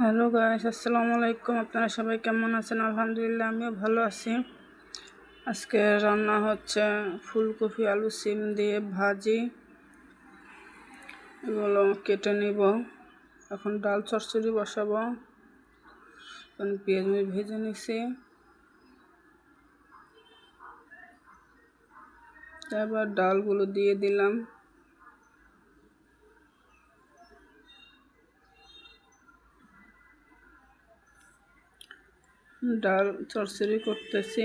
Hello guys, আসসালামু আলাইকুম। আপনারা সবাই কেমন আছেন? আলহামদুলিল্লাহ, আমিও ভালো আছি। আজকে রান্না হচ্ছে ফুলকপি, আলু সিম দিয়ে ভাজি। এগুলো কেটে নিব। এখন ডাল চচ্চড়ি বসাবো। এখন পেঁয়াজ ভেজে নিছি। তারপর ডালগুলো দিয়ে দিলাম। ডাল চরচড়ি করতেছি।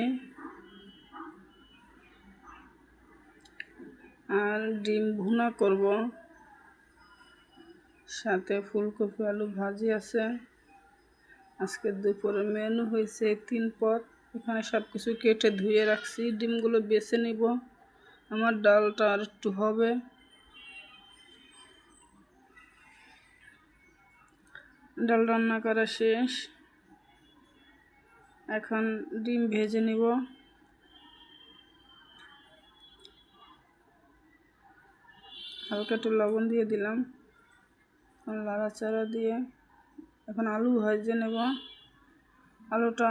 আর ডিম ভুনা করব। সাথে ফুলকপি, আলু ভাজি আছে। আজকে দুপুরে মেনু হয়েছে তিন পদ। এখানে সব কিছু কেটে ধুয়ে রাখছি। ডিমগুলো বেছে নিব। আমার ডালটা আর একটু হবে। ডাল রান্না করা শেষ। এখন ডিম ভেজে নিব। হালকা একটু লবণ দিয়ে দিলাম। লাড়াচাড়া দিয়ে এখন আলু ভেজে নেব। আলুটা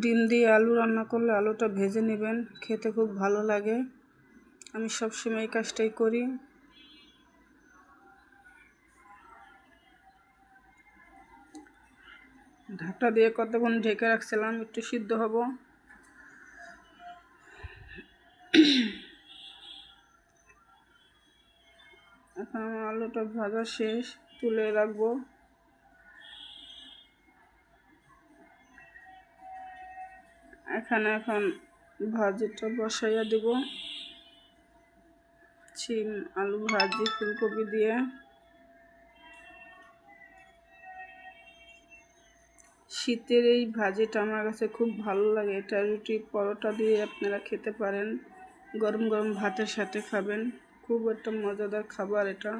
ডিম দিয়ে আলু রান্না করলে আলুটা ভেজে নেবেন, খেতে খুব ভালো লাগে। আমি সবসময় এই কাজটাই করি। ঢাকটা দিয়ে কতক্ষণ ঢেকে রাখছিলাম? একটু সিদ্ধ হব। এখন আমার আলুটা ভাজা শেষ, তুলে রাখব। এখানে এখন ভাজিটা বসাইয়া দিব। চিম আলু ভাজি, ফুলকপি দিয়ে। শীতের এই ভাজিটা আমার কাছে খুব ভালো লাগে। এটা রুটি পরোটা দিয়ে আপনারা খেতে পারেন। গরম গরম ভাতের সাথে খাবেন। খুব একটা মজাদার খাবার এটা।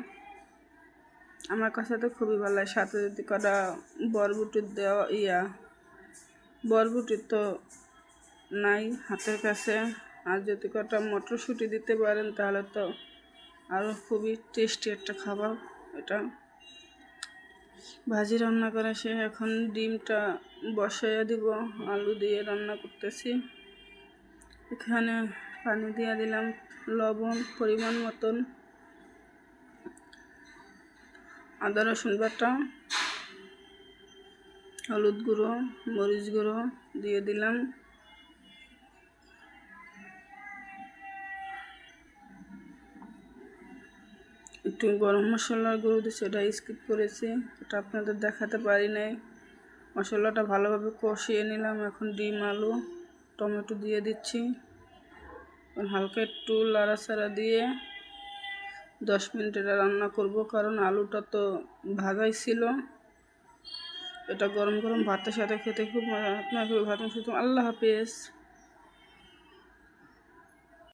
আমার কাছে তো খুবই ভালো লাগে। সাথে যদি কটা বরবুটির দেওয়া ইয়া, বরবুটি তো নাই হাতের কাছে। আর যদি কটা মটরশুঁটি দিতে পারেন তাহলে তো আরও খুবই টেস্টি একটা খাবার এটা। ভাজি রান্না করা সে এখন ডিমটা বসাইয়া দিব, আলু দিয়ে রান্না করতেছি। এখানে পানি দিয়ে দিলাম, লবণ পরিমাণ মতন। আদা, রসুন বাটা, হলুদ গুঁড়ো, মরিচ গুঁড়ো দিয়ে দিলাম। একটু গরম মশলার গুঁড়ো দিয়ে সেটা স্কিপ করেছি। এটা আপনাদের দেখাতে পারি নাই। মশলাটা ভালোভাবে কষিয়ে নিলাম, এখন ডিম, আলু, টমেটো দিয়ে দিচ্ছি। হালকা একটু লাড়াচাড়া দিয়ে দশ মিনিট এটা রান্না করব, কারণ আলুটা তো ভাজাই ছিল। এটা গরম গরম ভাতের সাথে খেতে খুব মজা, আপনাকে ভাত আল্লাহ হাফেজ।